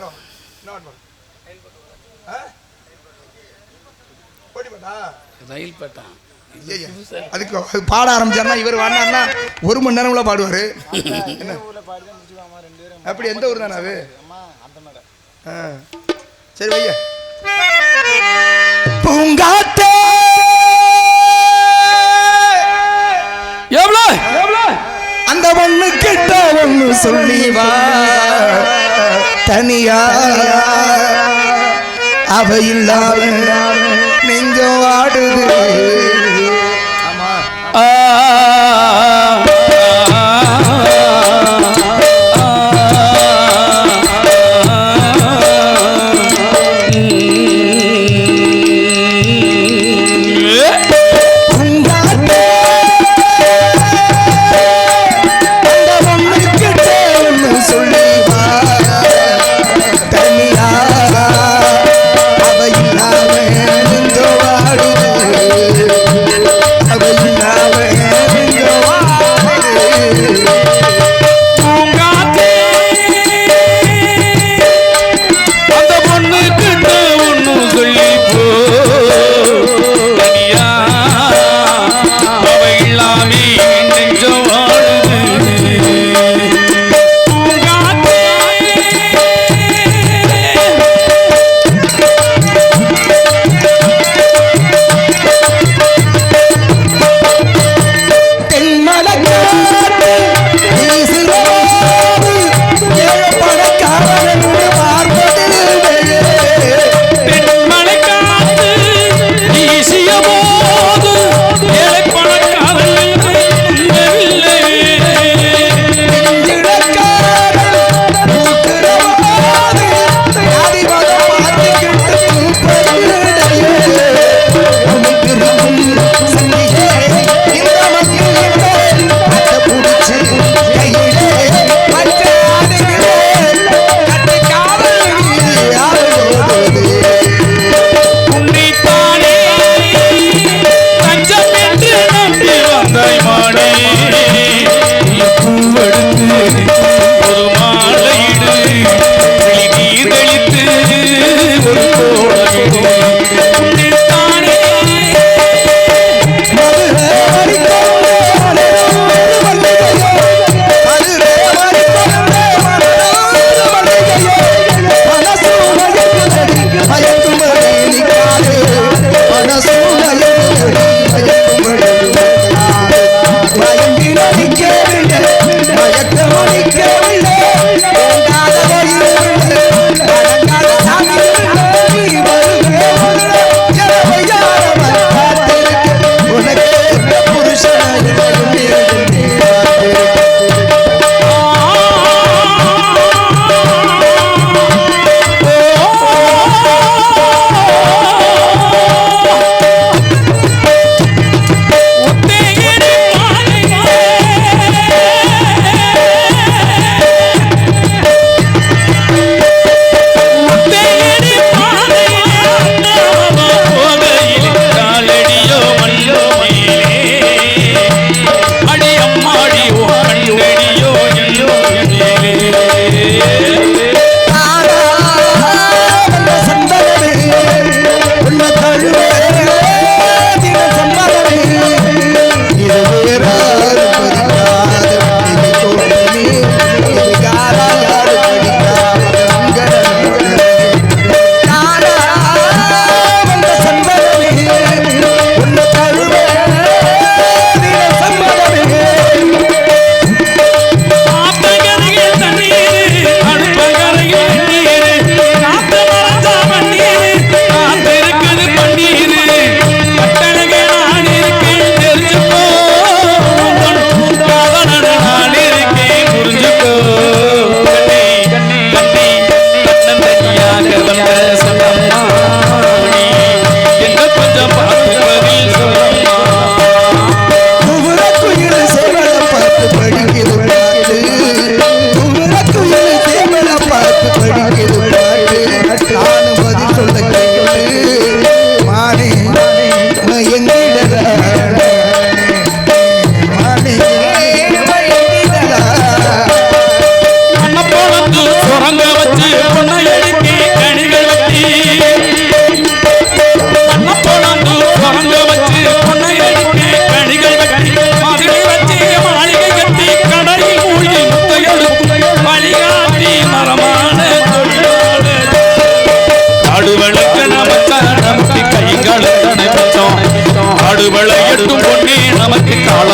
வரும் என்ன வரும் பாட ஆரம்பிச்சார்னா இவர் வாடினார்னா ஒரு மணி நேரம் உள்ள அப்படி எந்த ஊர் தானே அது சரி வையா. கண்ணியா அவ இல்லாம நெஞ்சம் ஆடுது. ஆ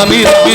Mira.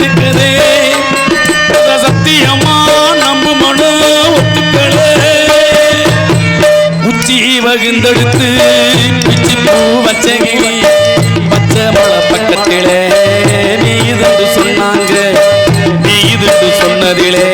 ஒத்துக்குது சத்தியமா நம்ம மனு ஒத்துக்கல உச்சி வகுந்தெடுத்து பிச்சு பூ வச்சகிரி பச்சை மலை பக்கத்திலே நீ இதுண்டு சொன்னாங்க. நீ இதுண்டு சொன்னதிலே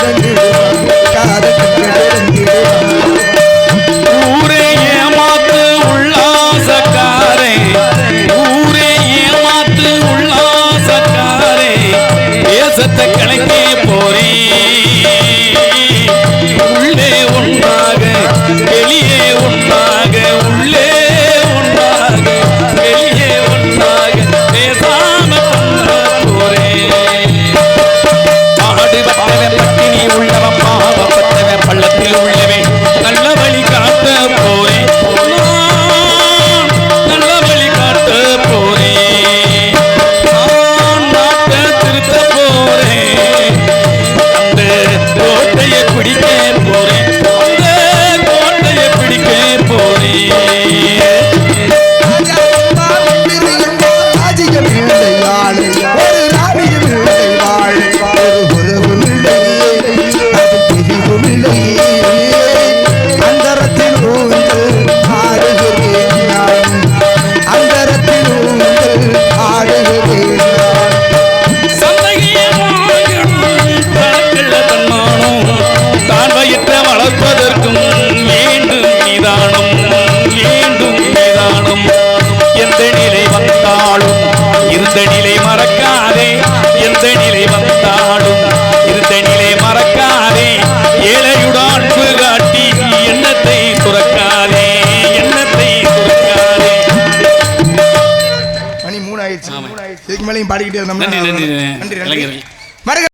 வழங்கு இருந்த நிலை மறக்காதே. எந்த நிலை வந்தாலும் இருந்த நிலை மறக்காதே. ஏழையுடன் காட்டி எண்ணத்தை துறக்காதே. எண்ணத்தை துறக்காதே. மணி மூணு ஆயிடுச்சு இதுக்கு மேலேயும் பாடிக்கிட்டே இருந்தோம்னா நன்றி, நன்றி,